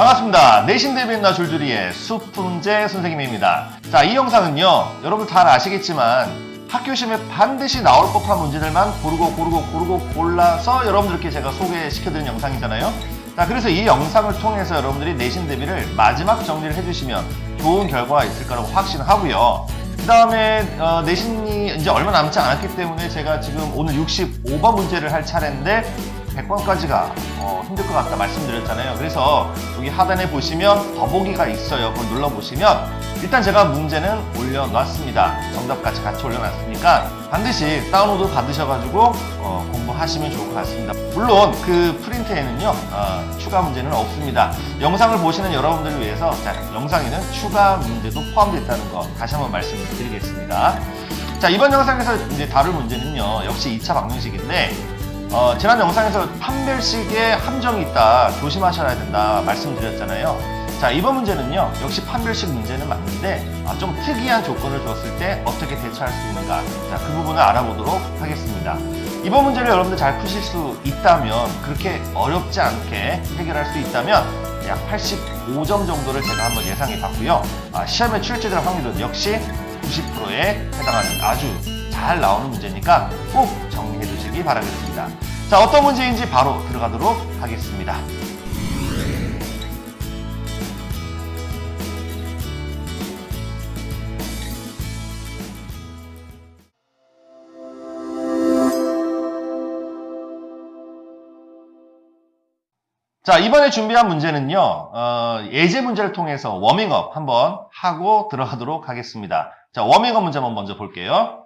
반갑습니다. 내신 대비나 줄줄이의 수풍제 선생님입니다. 자, 이 영상은요, 여러분 잘 아시겠지만 학교 시험에 반드시 나올 법한 문제들만 고르고 고르고 고르고 골라서 여러분들께 제가 소개시켜드린 영상이잖아요. 자, 그래서 이 영상을 통해서 여러분들이 내신 대비를 마지막 정리를 해주시면 좋은 결과가 있을 거라고 확신하고요. 그 다음에 내신이 이제 얼마 남지 않았기 때문에 제가 지금 오늘 65번 문제를 할 차례인데 100번까지가 어, 힘들 것 같다 말씀드렸잖아요. 그래서 여기 하단에 보시면 더보기가 있어요. 그걸 눌러보시면 일단 제가 문제는 올려놨습니다. 정답까지 같이 올려놨으니까 반드시 다운로드 받으셔가지고 어, 공부하시면 좋을 것 같습니다. 물론 그 프린트에는요 어, 추가 문제는 없습니다. 영상을 보시는 여러분들을 위해서 자, 영상에는 추가 문제도 포함되어 있다는 거 다시 한번 말씀드리겠습니다. 자 이번 영상에서 이제 다룰 문제는요 역시 2차 방정식인데 어, 지난 영상에서 판별식에 함정이 있다 조심하셔야 된다 말씀드렸잖아요. 자 이번 문제는요 역시 판별식 문제는 맞는데 아, 좀 특이한 조건을 줬을 때 어떻게 대처할 수 있는가 자 그 부분을 알아보도록 하겠습니다. 이번 문제를 여러분들 잘 푸실 수 있다면 그렇게 어렵지 않게 해결할 수 있다면 약 85점 정도를 제가 한번 예상해 봤고요. 아, 시험에 출제될 확률은 역시 90%에 해당하는 아주 잘 나오는 문제니까 꼭 정리해 주시기 바라겠습니다. 자, 어떤 문제인지 바로 들어가도록 하겠습니다. 자, 이번에 준비한 문제는요, 어, 예제 문제를 통해서 워밍업 한번 하고 들어가도록 하겠습니다. 자, 워밍업 문제 한번 먼저 볼게요.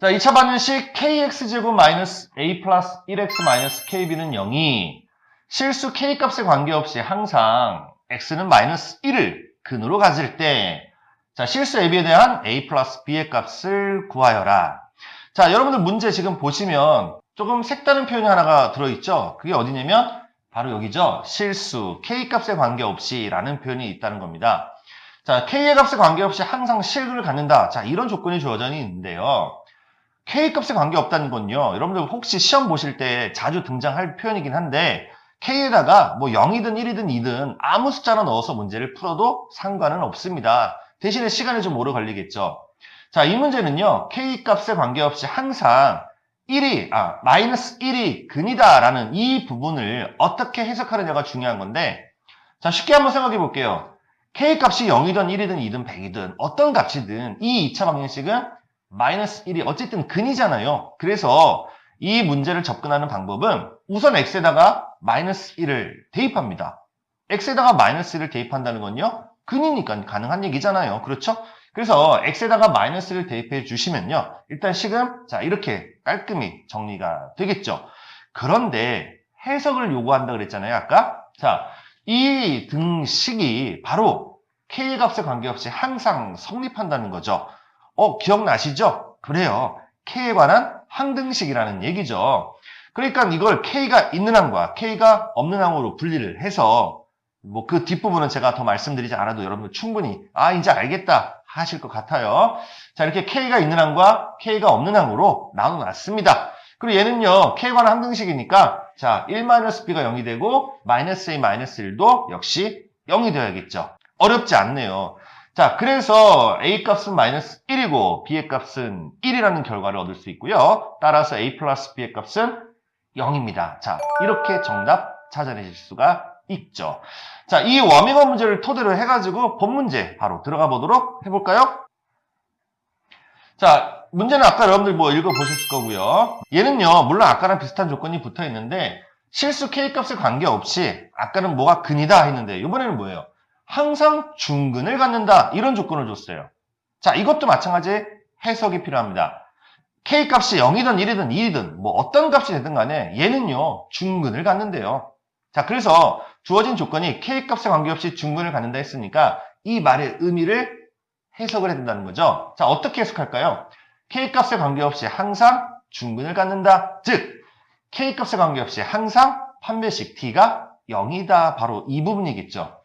자, 2차 반응식 kx제곱 마이너스 a 플러스 1x 마이너스 kb는 0이 실수 k 값에 관계없이 항상 x는 마이너스 1을 근으로 가질 때, 자, 실수 ab에 대한 a 플러스 b의 값을 구하여라. 자, 여러분들 문제 지금 보시면 조금 색다른 표현이 하나가 들어있죠? 그게 어디냐면 바로 여기죠. 실수, k값에 관계없이 라는 표현이 있다는 겁니다. 자, k의 값에 관계없이 항상 실을 갖는다. 자, 이런 조건이 주어져 있는데요. K값에 관계없다는 건요. 여러분들 혹시 시험 보실 때 자주 등장할 표현이긴 한데 k에다가 뭐 0이든 1이든 2든 아무 숫자나 넣어서 문제를 풀어도 상관은 없습니다. 대신에 시간이 좀 오래 걸리겠죠. 자, 이 문제는요. k값에 관계없이 항상 1이, 아, 마이너스 1이 근이다라는 이 부분을 어떻게 해석하느냐가 중요한 건데, 자, 쉽게 한번 생각해 볼게요. k 값이 0이든 1이든 2든 100이든 어떤 값이든 이 2차 방정식은 마이너스 1이 어쨌든 근이잖아요. 그래서 이 문제를 접근하는 방법은 우선 x에다가 마이너스 1을 대입합니다. x에다가 마이너스 1을 대입한다는 건요. 근이니까 가능한 얘기잖아요. 그렇죠? 그래서 x에다가 마이너스를 대입해 주시면요. 일단 식은 자 이렇게 깔끔히 정리가 되겠죠. 그런데 해석을 요구한다 그랬잖아요. 아까 자 이 등식이 바로 k 값에 관계없이 항상 성립한다는 거죠. 어 기억나시죠? 그래요. k에 관한 항등식이라는 얘기죠. 그러니까 이걸 k가 있는 항과 k가 없는 항으로 분리를 해서 뭐 그 뒷부분은 제가 더 말씀드리지 않아도 여러분들 충분히 아 이제 알겠다 하실 것 같아요. 자 이렇게 K가 있는 항과 K가 없는 항으로 나눠놨습니다. 그리고 얘는요 K과는 항등식이니까 자 1-B가 0이 되고 마이너스 A 마이너스 1도 역시 0이 되어야겠죠. 어렵지 않네요. 자 그래서 A 값은 마이너스 1이고 B의 값은 1이라는 결과를 얻을 수 있고요. 따라서 A 플러스 B의 값은 0입니다. 자 이렇게 정답 찾아내실 수가 있죠. 자, 이 워밍업 문제를 토대로 해가지고 본 문제 바로 들어가 보도록 해볼까요? 자, 문제는 아까 여러분들 뭐 읽어보셨을 거고요. 얘는요, 물론 아까랑 비슷한 조건이 붙어 있는데 실수 K값에 관계없이 아까는 뭐가 근이다 했는데 이번에는 뭐예요? 항상 중근을 갖는다 이런 조건을 줬어요. 자, 이것도 마찬가지 해석이 필요합니다. K값이 0이든 1이든 2이든 뭐 어떤 값이 되든 간에 얘는요, 중근을 갖는데요. 자, 그래서 주어진 조건이 K값에 관계없이 중근을 갖는다 했으니까 이 말의 의미를 해석을 해야 된다는 거죠. 자, 어떻게 해석할까요? K값에 관계없이 항상 중근을 갖는다. 즉, K값에 관계없이 항상 판별식 T가 0이다. 바로 이 부분이겠죠.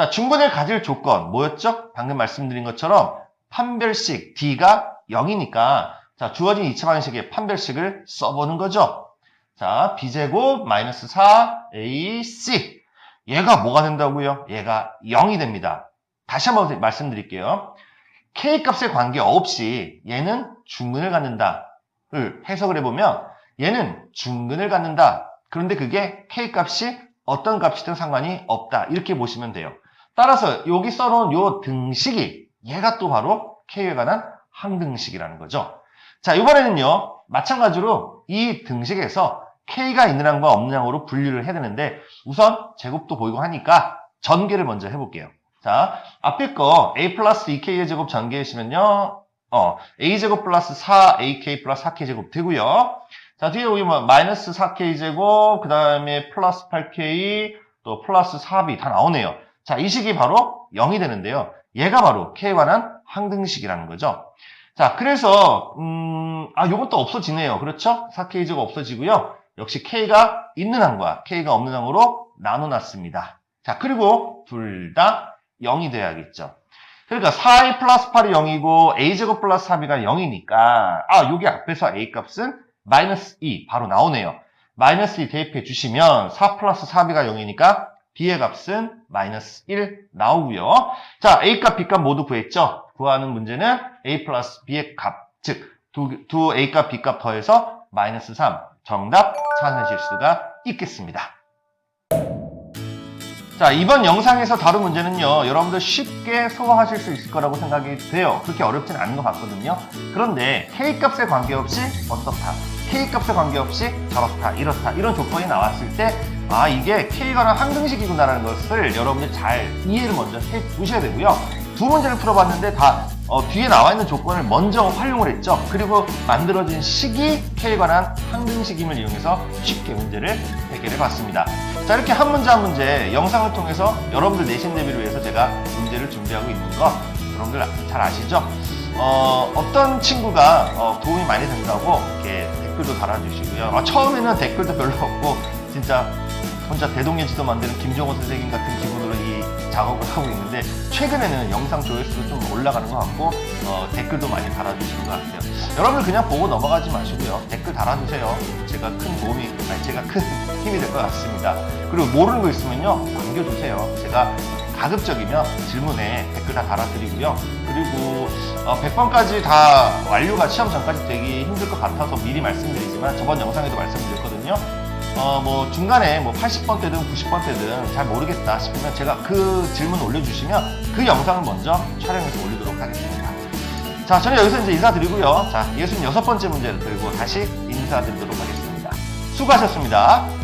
자, 중근을 가질 조건 뭐였죠? 방금 말씀드린 것처럼 판별식 D가 0이니까 자, 주어진 2차 방식의 판별식을 써보는 거죠. 자, b제곱 마이너스 4 ac 얘가 뭐가 된다고요? 얘가 0이 됩니다. 다시 한번 말씀드릴게요. k 값에 관계없이 얘는 중근을 갖는다를 해석을 해보면 얘는 중근을 갖는다. 그런데 그게 k 값이 어떤 값이든 상관이 없다. 이렇게 보시면 돼요. 따라서 여기 써놓은 요 등식이 얘가 또 바로 k에 관한 항등식이라는 거죠. 자, 이번에는요. 마찬가지로 이 등식에서 k가 있는 항과 없는 항으로 분류를 해야 되는데 우선 제곱도 보이고 하니까 전개를 먼저 해볼게요. 자, 앞에 거 a 플러스 2k의 제곱 전개하시면요. 어, a제곱 플러스 4ak 플러스 4k 제곱 되고요. 자, 뒤에 여기 뭐 마이너스 4k 제곱, 그 다음에 플러스 8k, 또 플러스 4b 다 나오네요. 자, 이 식이 바로 0이 되는데요. 얘가 바로 k에 관한 항등식이라는 거죠. 자, 그래서 음, 아, 요건 또 없어지네요. 그렇죠? 4k 제곱 없어지고요. 역시 k가 있는 항과 k가 없는 항으로 나눠놨습니다. 자, 그리고 둘 다 0이 돼야겠죠. 그러니까 4a 플러스 8이 0이고 a제곱 플러스 4b가 0이니까 아, 여기 앞에서 a 값은 마이너스 2 바로 나오네요. 마이너스 2 대입해 주시면 4 플러스 4b가 0이니까 b의 값은 마이너스 1 나오고요. 자, a값, b값 모두 구했죠? 구하는 문제는 a 플러스 b의 값, 즉 두, 두 a값, b값 더해서 마이너스 3 정답 찾으실 수가 있겠습니다. 자, 이번 영상에서 다룬 문제는요, 여러분들 쉽게 소화하실 수 있을 거라고 생각이 돼요. 그렇게 어렵진 않은 것 같거든요. 그런데 K값에 관계없이 어떻다, K값에 관계없이 저렇다, 이렇다, 이런 조건이 나왔을 때, 아, 이게 K가는 항등식이구나라는 것을 여러분들 잘 이해를 먼저 해 두셔야 되고요. 두 문제를 풀어봤는데 다 어, 뒤에 나와 있는 조건을 먼저 활용을 했죠. 그리고 만들어진 식이 K에 관한 항등식임을 이용해서 쉽게 문제를 해결해 봤습니다. 자, 이렇게 한 문제 한 문제 영상을 통해서 여러분들 내신 대비를 위해서 제가 문제를 준비하고 있는 거 여러분들 잘 아시죠? 어, 어떤 친구가 어, 도움이 많이 된다고 이렇게 댓글도 달아주시고요. 아, 처음에는 댓글도 별로 없고 진짜 혼자 대동여지도 만드는 김종호 선생님 같은 기분으로 이 작업을 하고 있는데 최근에는 영상 조회수도 좀 올라가는 것 같고 어, 댓글도 많이 달아주시는 것 같아요. 여러분들 그냥 보고 넘어가지 마시고요. 댓글 달아주세요. 제가 큰 도움이, 아니 제가 큰 힘이 될 것 같습니다. 그리고 모르는 거 있으면요 남겨주세요. 제가 가급적이면 질문에 댓글 다 달아드리고요. 그리고 어, 100번까지 다 완료가 시험 전까지 되기 힘들 것 같아서 미리 말씀드리지만 저번 영상에도 말씀드렸거든요. 어, 뭐, 중간에 뭐 80번 대든 90번 대든 잘 모르겠다 싶으면 제가 그 질문 올려주시면 그 영상을 먼저 촬영해서 올리도록 하겠습니다. 자, 저는 여기서 이제 인사드리고요. 자, 66번째 문제를 들고 다시 인사드리도록 하겠습니다. 수고하셨습니다.